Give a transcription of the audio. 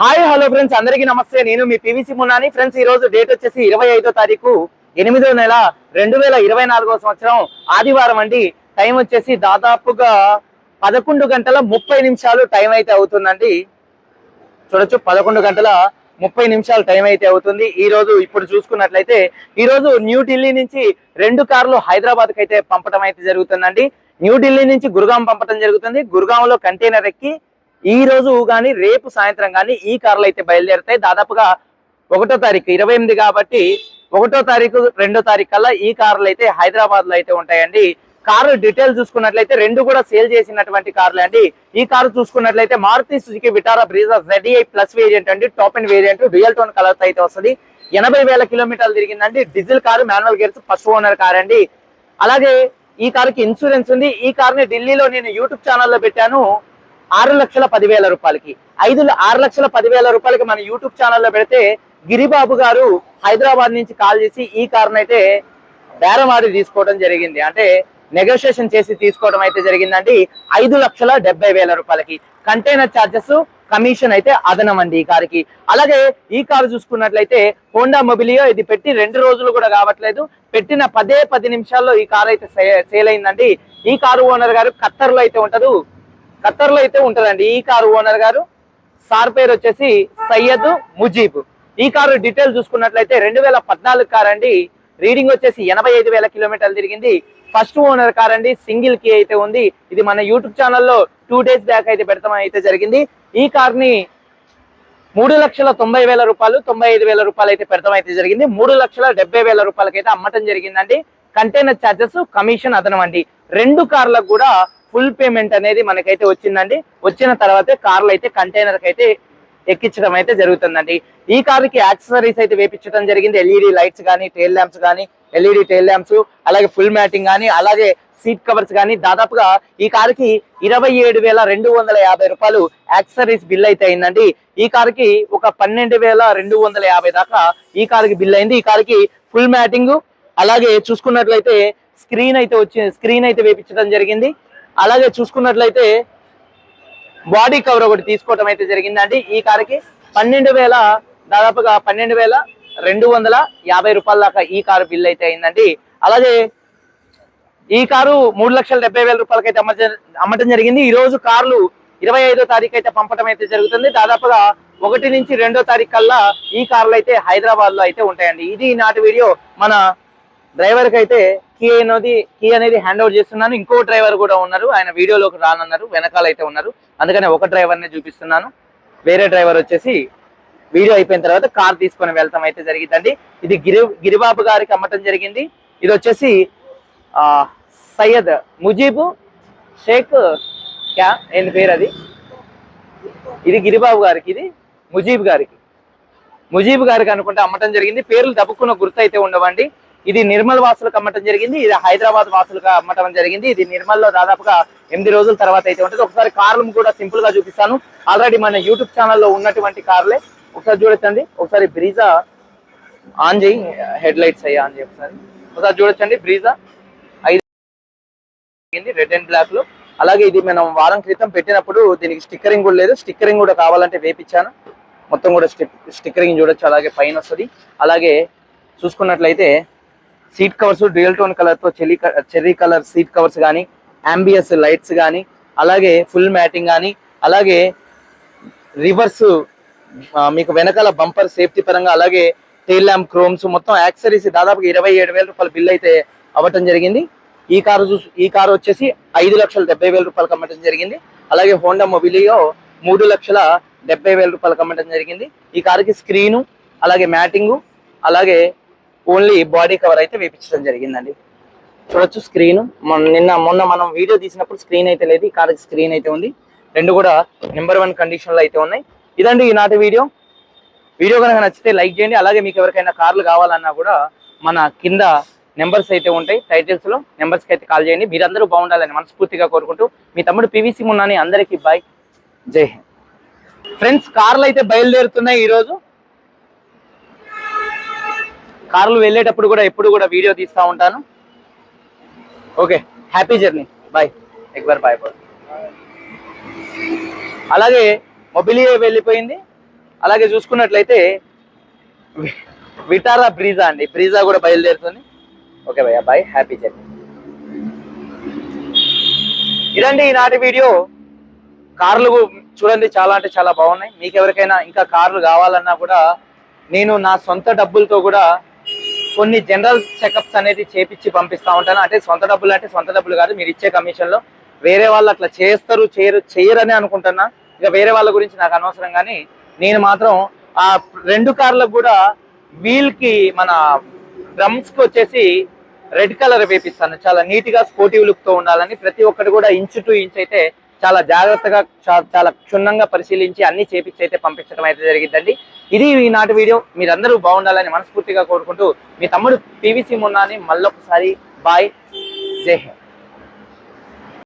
Hi hello friends. అందరికీ నమస్తే. నేను మీ పివిసి మున్నాని. ఫ్రెండ్స్ ఈ రోజు డేట్ వచ్చేసి ఇరవై ఐదో తారీఖు ఎనిమిదో నెల రెండు వేల ఇరవై నాలుగో సంవత్సరం ఆదివారం అండి. టైం వచ్చేసి దాదాపుగా పదకొండు గంటల ముప్పై నిమిషాలు టైం అయితే అవుతుందండి. చూడొచ్చు పదకొండు గంటల ముప్పై నిమిషాలు టైం అయితే అవుతుంది. ఈ రోజు ఇప్పుడు చూసుకున్నట్లయితే ఈ రోజు న్యూఢిల్లీ నుంచి రెండు కార్లు హైదరాబాద్కి అయితే పంపడం అయితే జరుగుతుందండి. న్యూఢిల్లీ నుంచి గురుగాం పంపడం జరుగుతుంది. గురుగాంలో కంటైనర్ ఎక్కి ఈ రోజు కానీ రేపు సాయంత్రం కానీ ఈ కార్లు అయితే బయలుదేరుతాయి. దాదాపుగా ఒకటో తారీఖు ఇరవై ఎనిమిది కాబట్టి ఒకటో తారీఖు రెండో తారీఖు కల్లా ఈ కార్లు అయితే హైదరాబాద్లో అయితే ఉంటాయండి. కారు డీటెయిల్ చూసుకున్నట్లయితే రెండు కూడా సేల్ చేసినటువంటి కార్లు అండి. ఈ కారు చూసుకున్నట్లయితే Maruti Suzuki Vitara Brezza ZI plus variant అండి. Top end variant real tone colour అయితే వస్తుంది. ఎనభై వేల కిలోమీటర్లు తిరిగిందండి. Diesel car manual gears first owner car అండి. అలాగే ఈ కారుకి ఇన్సూరెన్స్ ఉంది. ఈ కారుని ఢిల్లీలో నేను యూట్యూబ్ ఛానల్లో పెట్టాను. ఆరు లక్షల పదివేల రూపాయలకి. ఐదు ఆరు లక్షల పదివేల రూపాయలకి మన యూట్యూబ్ ఛానల్లో పెడితే గిరిబాబు గారు హైదరాబాద్ నుంచి కాల్ చేసి ఈ కారును అయితే బేరమాడి తీసుకోవడం జరిగింది. అంటే నెగోషియేషన్ చేసి తీసుకోవడం అయితే జరిగిందండి. ఐదు లక్షల డెబ్బై వేల రూపాయలకి. కంటైనర్ ఛార్జెస్ కమిషన్ అయితే అదనం అండి ఈ కారుకి. అలాగే ఈ కారు చూసుకున్నట్లయితే హోండా మొబిలియో ఇది పెట్టి రెండు రోజులు కూడా కావట్లేదు. పెట్టిన పదే పది నిమిషాల్లో ఈ కారు అయితే సేల్ అయిందండి. ఈ కారు ఓనర్ గారు ఖత్తర్లో అయితే ఖత్తర్ ఖత్తర్లో అయితే ఉంటదండి. ఈ కారు ఓనర్ గారు సార్ పేరు వచ్చేసి సయ్యద్ ముజీబ్. ఈ కారు డీటెయిల్ చూసుకున్నట్లయితే రెండు వేల పద్నాలుగు కార్ అండి. రీడింగ్ వచ్చేసి ఎనభై ఐదు వేల కిలోమీటర్లు తిరిగింది. ఫస్ట్ ఓనర్ కార్ అండి సింగిల్ కీ అయితే ఉంది. ఇది మన యూట్యూబ్ ఛానల్లో టూ డేస్ బ్యాక్ అయితే పెడతాం అయితే జరిగింది. ఈ కార్ని మూడు లక్షల తొంభై వేల రూపాయలు తొంభై ఐదు వేల రూపాయలు అయితే పెడతాం అయితే జరిగింది. మూడు లక్షల డెబ్బై వేల రూపాయలకి అయితే అమ్మటం జరిగిందండి. కంటైనర్ ఛార్జెస్ కమిషన్ అదనం అండి రెండు కార్లకు కూడా ఫుల్ పేమెంట్ అనేది మనకైతే వచ్చిందండి. వచ్చిన తర్వాతే కార్లు అయితే కంటైనర్ అయితే ఎక్కించడం అయితే జరుగుతుందండి. ఈ కార్కి యాక్సెసరీస్ అయితే వేపించడం జరిగింది. ఎల్ఈడి లైట్స్ కానీ టైల్ ల్యాంప్స్ కానీ ఎల్ఈడి టైల్ ల్యాంప్స్ అలాగే ఫుల్ మ్యాటింగ్ కానీ అలాగే సీట్ కవర్స్ కానీ దాదాపుగా ఈ కారుకి ఇరవై ఏడు వేల రెండు వందల యాభై రూపాయలు యాక్సెసరీస్ బిల్ అయితే అయిందండి. ఈ కారుకి ఒక పన్నెండు వేల రెండు వందల యాభై దాకా ఈ కారుకి బిల్ అయింది. ఈ కారుకి ఫుల్ మ్యాటింగ్ అలాగే చూసుకున్నట్లయితే స్క్రీన్ అయితే వచ్చి స్క్రీన్ అయితే వేపించడం జరిగింది. అలాగే చూసుకున్నట్లయితే బాడీ కవర్ ఒకటి తీసుకోవటం అయితే జరిగిందండి. ఈ కారుకి పన్నెండు వేల దాదాపుగా పన్నెండు వేల రెండు వందల యాభై రూపాయల దాకా ఈ కారు బిల్ అయితే అయిందండి. అలాగే ఈ కారు మూడు లక్షల డెబ్బై వేల రూపాయలకి అయితే అమ్మటం అమ్మటం జరిగింది. ఈ రోజు కార్లు ఇరవై ఐదో తారీఖు అయితే పంపడం అయితే జరుగుతుంది. దాదాపుగా ఒకటి నుంచి రెండో తారీఖు కల్లా ఈ కార్లు అయితే హైదరాబాద్లో అయితే ఉంటాయండి. ఇది నాటి వీడియో మన డ్రైవర్కి అయితే కీ అనేది కీ అనేది హ్యాండ్ ఓవర్ చేస్తున్నాను. ఇంకో డ్రైవర్ కూడా ఉన్నారు. ఆయన వీడియోలోకి రానున్నారు. వెనకాల అయితే ఉన్నారు. అందుకని ఒక డ్రైవర్ నే చూపిస్తున్నాను. వేరే డ్రైవర్ వచ్చేసి వీడియో అయిపోయిన తర్వాత కార్ తీసుకొని వెళ్తాం అయితే జరిగిందండి ఇది గిరి గిరిబాబు గారికి అమ్మటం జరిగింది. ఇది వచ్చేసి ఆ సయ్యద్ ముజీబు షేక్ క్యా ఏంటి పేరు అది? ఇది గిరిబాబు గారికి ఇది ముజీబ్ గారికి. ముజీబ్ గారికి అనుకుంటే అమ్మటం జరిగింది. పేర్లు తప్పుకున్న గుర్తు అయితే ఉండవండి. ఇది నిర్మల్ వాసులకు అమ్మటం జరిగింది ఇది హైదరాబాద్ వాసులుగా అమ్మటం జరిగింది. ఇది నిర్మల్లో దాదాపుగా ఎనిమిది రోజుల తర్వాత అయితే ఉంటుంది. ఒకసారి కార్లు కూడా సింపుల్గా చూపిస్తాను. ఆల్రెడీ మన యూట్యూబ్ ఛానల్లో ఉన్నటువంటి కార్లే. ఒకసారి చూడొచ్చండి. ఒకసారి బ్రీజా ఆన్ చేయి. హెడ్ లైట్స్ అయ్యి ఆన్ చేయి ఒకసారి. ఒకసారి చూడొచ్చండి. బ్రీజా ఐదు రెడ్ అండ్ బ్లాక్లో. అలాగే ఇది మనం వారం క్రితం పెట్టినప్పుడు దీనికి స్టిక్కరింగ్ కూడా లేదు. స్టిక్కరింగ్ కూడా కావాలంటే వేపించాను మొత్తం కూడా స్టిక్కరింగ్ చూడొచ్చు. అలాగే పైన వస్తుంది అలాగే చూసుకున్నట్లయితే సీట్ కవర్స్ డ్యూయల్ టోన్ కలర్తో చెల్లి చెర్రీ కలర్ సీట్ కవర్స్ కానీ అంబియస్ లైట్స్ కానీ అలాగే ఫుల్ మ్యాటింగ్ కానీ అలాగే రివర్స్ మీకు వెనకాల బంపర్ సేఫ్టీ పరంగా అలాగే టెయిల్ ల్యాంప్ క్రోమ్స్ మొత్తం యాక్సరీస్ దాదాపు ఇరవై ఏడు వేల రూపాయల బిల్ అయితే అవ్వటం జరిగింది. ఈ కారు చూసి ఈ కారు వచ్చేసి ఐదు లక్షల డెబ్బై వేల రూపాయలకు అమ్మటం జరిగింది. అలాగే హోండా మొబిలియో మూడు లక్షల డెబ్బై వేల రూపాయలకు అమ్మటం జరిగింది. ఈ కారుకి స్క్రీను అలాగే మ్యాటింగు అలాగే ఓన్లీ బాడీ కవర్ అయితే వేపించడం జరిగిందండి. చూడొచ్చు స్క్రీన్. నిన్న మొన్న మనం వీడియో తీసినప్పుడు స్క్రీన్ అయితే లేదు ఈ కార్కి స్క్రీన్ అయితే ఉంది. రెండు కూడా నెంబర్ వన్ కండిషన్లో అయితే ఉన్నాయి. ఇదండి ఈనాటి వీడియో. వీడియో కనుక నచ్చితే లైక్ చేయండి. అలాగే మీకు ఎవరికైనా కార్లు కావాలన్నా కూడా మన కింద నెంబర్స్ అయితే ఉంటాయి. టైటిల్స్లో నెంబర్స్కి అయితే కాల్ చేయండి. మీరందరూ బాగుండాలని మనస్ఫూర్తిగా కోరుకుంటూ మీ తమ్ముడు పివిసి మున్నాని అందరికీ బాయ్ జై హింద్. ఫ్రెండ్స్ కార్లు అయితే బయలుదేరుతున్నాయి ఈరోజు. కార్లు వెళ్ళేటప్పుడు కూడా ఎప్పుడు కూడా వీడియో తీస్తూ ఉంటాను. Okay happy journey. బాయ్. ఎక్బర్ బాయ్ బాయ్. అలాగే మొబిలియో వెళ్ళిపోయింది. అలాగే చూసుకున్నట్లయితే విటారా బ్రీజా అండి. బ్రీజా కూడా బయలుదేరుతుంది. ఓకే భయ్యా బాయ్. Happy journey. ఇదండి ఈనాటి వీడియో. కార్లు చూడండి చాలా అంటే చాలా బాగున్నాయి. మీకు ఎవరికైనా ఇంకా కార్లు కావాలన్నా కూడా నేను నా సొంత డబ్బులతో కూడా కొన్ని జనరల్ చెకప్స్ అనేది చేపించి పంపిస్తా ఉంటాను. అంటే సొంత డబ్బులు అంటే సొంత డబ్బులు కాదు మీరు ఇచ్చే కమిషన్లో. వేరే వాళ్ళు అట్లా చేస్తారు చేయరు చేయరని అనుకుంటున్నా. ఇక వేరే వాళ్ళ గురించి నాకు అనవసరం కానీ నేను మాత్రం ఆ రెండు కార్లకు కూడా వీల్కి మన డ్రమ్స్కి వచ్చేసి రెడ్ కలర్ వేపిస్తాను. చాలా నీట్గా స్పోర్టివ్ లుక్తో ఉండాలని ప్రతి ఒక్కటి కూడా ఇంచు టు ఇంచ్ అయితే చాలా జాగ్రత్తగా చాలా క్షుణ్ణంగా పరిశీలించి అన్ని చేపించి అయితే పంపించడం అయితే జరిగిందండి ఇది ఈనాటి వీడియో. మీరందరూ బాగుండాలని మనస్ఫూర్తిగా కోరుకుంటూ మీ తమ్ముడు పివిసి మున్నాని మళ్ళొకసారి బాయ్. జై హింద్.